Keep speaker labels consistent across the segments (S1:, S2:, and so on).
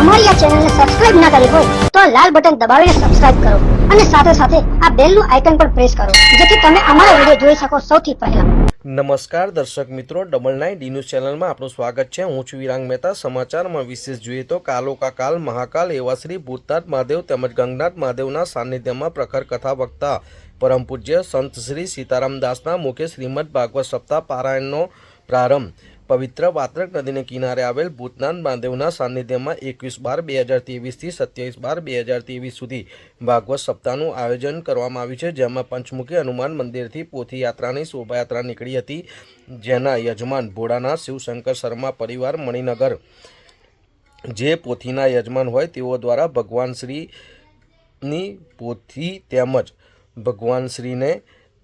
S1: અમારી આ ચેનલને સબસ્ક્રાઇબ ના કરી હોય તો આ લાલ બટન દબાવીને સબસ્ક્રાઇબ કરો અને સાથે સાથે આ બેલનું આઇકન પણ પ્રેસ કરો, જેથી તમે અમારા વીડિયો જોઈ શકો સૌથી પહેલા.
S2: નમસ્કાર દર્શક મિત્રો, ડબલ નાઇન ડી ન્યૂઝ ચેનલમાં આપનું સ્વાગત છે. હું છું વિરાંગ મહેતા. સમાચારમાં વિશેષ જોઈએ તો કાલોકા કાલ, મહાકાલ એવા શ્રી ભૂતનાથ, મહાદેવ તેમજ ગંગનાથ મહાદેવના સાનિધ્યમાં પ્રખર કથા વક્તા પરમ પૂજ્ય સંત શ્રી સીતારામ દાસના મુખે શ્રીમદ ભાગવત સપ્તાહ પારાયણનો પ્રારંભ. પવિત્ર વાત્રક નદીને કિનારે આવેલ ભૂતનાથ મહાદેવના સાનિધ્યમાં એકવીસ બાર બે હજાર ત્રેવીસથી સત્યાવીસ બાર બે હજાર ત્રેવીસ સુધી ભાગવત સપ્તાહનું આયોજન કરવામાં આવ્યું છે, જેમાં પંચમુખી હનુમાન મંદિરથી પોથી યાત્રાની શોભાયાત્રા નીકળી હતી, જેના યજમાન ભોળાનાથ, શિવશંકર શર્મા, પરિવાર મણિનગર જે પોથીના યજમાન હોય તેઓ દ્વારા ભગવાન શ્રીની પોથી તેમજ ભગવાન શ્રીને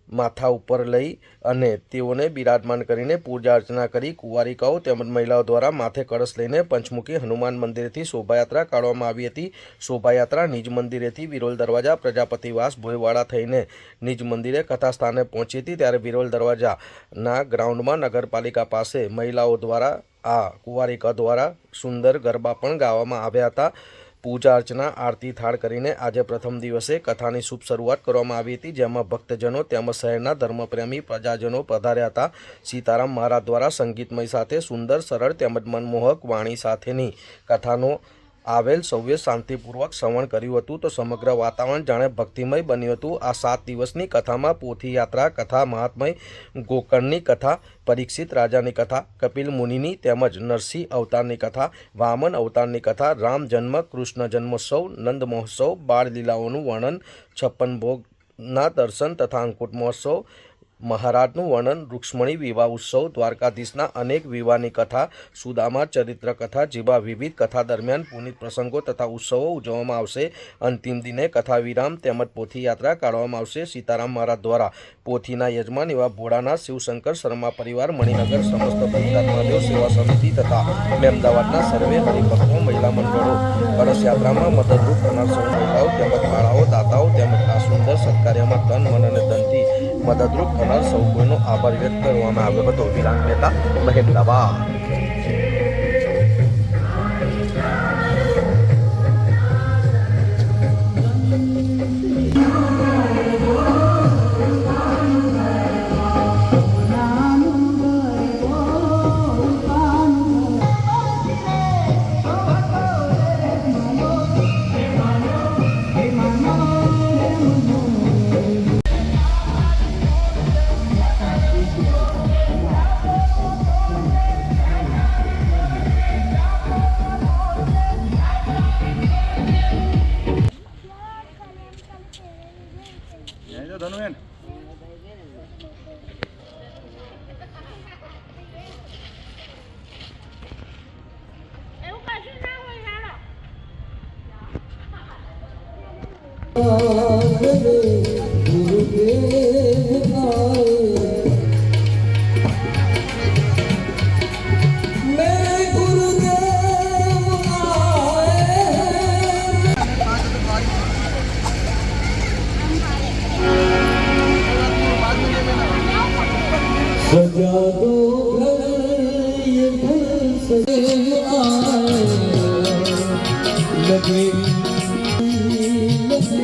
S2: માથા ઉપર લઈ અને તેઓને બિરાજમાન કરીને પૂજા અર્ચના કરી. કુંવારિકાઓ તેમજ મહિલાઓ દ્વારા માથે કળશ લઈને પંચમુખી હનુમાન મંદિરેથી શોભાયાત્રા કાઢવામાં આવી હતી. શોભાયાત્રા નિજ મંદિરેથી વિરોલ દરવાજા પ્રજાપતિવાસ ભોયવાડા થઈને નિજ મંદિરે કથા સ્થાને પહોંચી હતી. ત્યારે વિરોલ દરવાજાના ગ્રાઉન્ડમાં નગરપાલિકા પાસે મહિલાઓ દ્વારા આ કુંવારિકા દ્વારા સુંદર ગરબા પણ ગાવામાં આવ્યા હતા. પૂજા અર્ચના આરતી, થાળ કરીને આજે પ્રથમ દિવસે કથાની શુભ શરૂઆત કરવામાં આવી હતી, જેમાં ભક્તજનો તેમજ શહેરના ધર્મપ્રેમી પ્રજાજનો પધાર્યા હતા. સીતારામ મહારાજ દ્વારા સંગીતમય સાથે સુંદર, સરળ તેમજ મનમોહક વાણી સાથેની કથાનો આવેલ સૌએ શાંતિપૂર્વક શ્રવણ કર્યું હતું તો સમગ્ર વાતાવરણ જાણે ભક્તિમય બન્યું હતું. આ સાત દિવસની કથામાં પોથી યાત્રા કથા, મહાત્મય, ગોકર્ણની કથા, પરીક્ષિત રાજાની કથા, કપિલ મુનિની તેમજ નરસિંહ અવતારની કથા, વામન અવતારની કથા, રામ જન્મ, કૃષ્ણ જન્મોત્સવ, નંદ મહોત્સવ બાળ લીલાઓનું વર્ણન, છપ્પન ભોગના દર્શન તથા અંકુટ મહોત્સવ મહારાજનું વર્ણન રૂક્ષ્મણી વિવાહ ઉત્સવ, દ્વારકાધીશના અનેક વિવાહની કથા, સુદામા ચરિત્ર કથા જેવા વિવિધ કથા દરમિયાન પુનિત પ્રસંગો તથા ઉત્સવો ઉજવવામાં આવશે. અંતિમ દિને કથા વિરામ તેમજ પોથીયાત્રા કાઢવામાં આવશે. સીતારામ મહારાજ દ્વારા પોથીના યજમાન એવા ભોળાના શિવશંકર શર્મા પરિવાર મણિનગર સમસ્ત ભક્તાત્ મહાદેવ સેવા સમિતિ તથા અમદાવાદના સર્વે હરિભક્તો, મહિલા મંડળો, કળશ યાત્રામાં મદદરૂપ થનાર સૌ મહિલાઓ તેમજ બાળાઓ દાતાઓ તેમજ આ સુંદર સત્કાર્યમાં તન મન મદદરૂપ થનાર સૌ કોઈનો આભાર વ્યક્ત કરવામાં આવ્યો હતો. વિરાટ મહેતા મહેમદાબાદ
S3: ਸਜਾਦੋ ਘਰ ਇਹ ਫੁੱਲ ਸੇ ਆਏ ਲਗੇ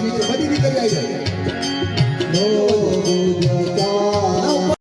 S3: दिली बदी दिलेली आहे